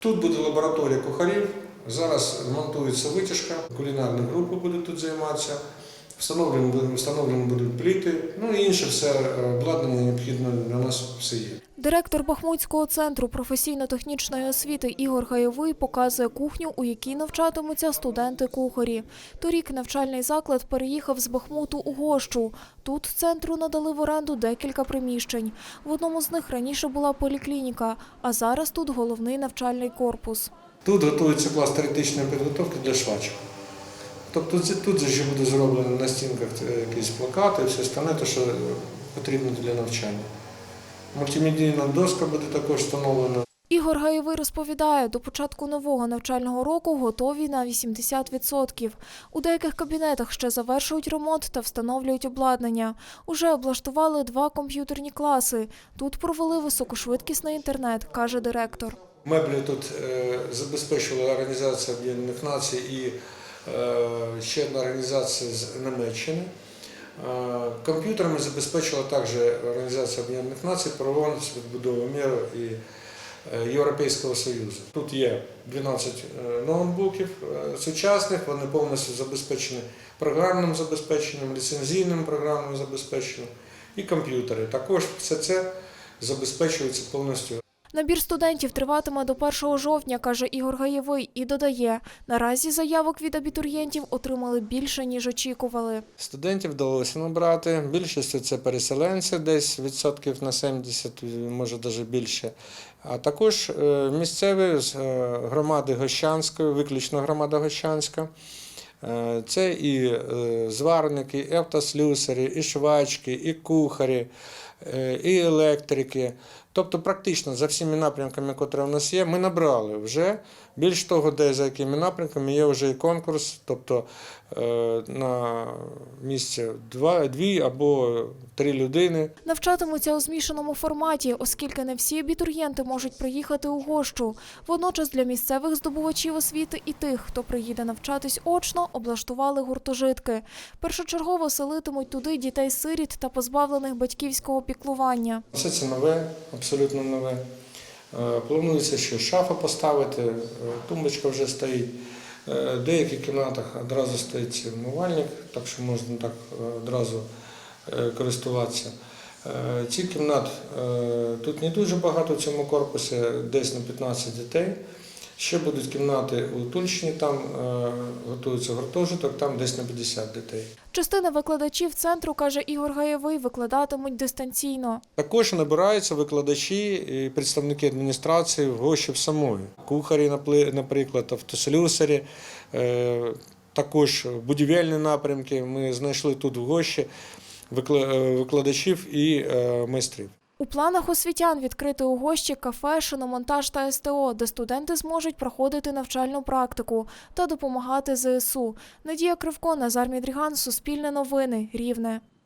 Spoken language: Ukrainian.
Тут буде лабораторія кухарів. Зараз монтується витяжка, кулінарна група буде тут займатися. Встановлені, встановлені будуть пліти, ну і інше все е, обладнання необхідне для нас все є. Директор Бахмутського центру професійно-технічної освіти Ігор Гаєвий показує кухню, у якій навчатимуться студенти-кухарі. Торік навчальний заклад переїхав з Бахмуту у Гощу. Тут центру надали в оренду декілька приміщень. В одному з них раніше була поліклініка, а зараз тут головний навчальний корпус. Тут готується клас теоретичної підготовки для швачок. Тобто тут же буде зроблено на стінках е, якісь плакати, все остальне, те, що потрібно для навчання. Мультимедійна доска буде також встановлена. Ігор Гаєвий розповідає, до початку нового навчального року готові на 80%. У деяких кабінетах ще завершують ремонт та встановлюють обладнання. Уже облаштували два комп'ютерні класи. Тут провели високошвидкісний інтернет, каже директор. Меблі тут е, забезпечувала Організація Об'єднаних Націй і ще одна організація з Німеччини. Е, Комп'ютерами забезпечила також Організація Об'єднаних Націй, правово відбудови миру і е, Європейського Союзу. Тут є 12 е, ноутбуків е, сучасних, вони повністю забезпечені програмним забезпеченням, ліцензійним програмним забезпеченням і комп'ютери. Також все це забезпечується повністю Набір студентів триватиме до 1 жовтня, каже Ігор Гаєвий, і додає, наразі заявок від абітурієнтів отримали більше, ніж очікували. Студентів вдалося набрати. Більшість це переселенці, десь відсотків на 70, може навіть більше. А також е, місцеві з е, громади Гощанської, виключно громада Гощанська. Е, Це і зварники, і автослюсарі, і швачки, і кухарі, і електрики. Тобто, практично за всіма напрямками, які у нас є, ми набрали вже. Більш того, де за якими напрямками є вже і конкурс, тобто е, на місце два, дві або три людини. Навчатимуться у змішаному форматі, оскільки не всі абітурієнти можуть приїхати у гощу. Водночас для місцевих здобувачів освіти і тих, хто приїде навчатись очно, облаштували гуртожитки. Першочергово селитимуть туди дітей-сиріт та позбавлених батьківського піклування. Все це нове, абсолютно нове. Е, Планується ще шафа поставити, е, тумбочка вже стоїть. Е, В деяких кімнатах одразу стоїть вмивальник, так що можна так одразу користуватися. Ці кімнат тут не дуже багато в цьому корпусі, десь на 15 дітей. Ще будуть кімнати у Тульщині, там е, готується гуртожиток, там десь на 50 дітей. Частина викладачів центру, каже Ігор Гаєвий, викладатимуть дистанційно. Також набираються викладачі і представники адміністрації в Гощів самої. Кухарі, наприклад, автослюсарі, е, також будівельні напрямки. Ми знайшли тут в Гощі е, викладачів і майстрів. У планах освітян відкрити у гощі кафе, шиномонтаж та СТО, де студенти зможуть проходити навчальну практику та допомагати ЗСУ. Надія Кривко, Назар Мідріган, Суспільне новини, Рівне.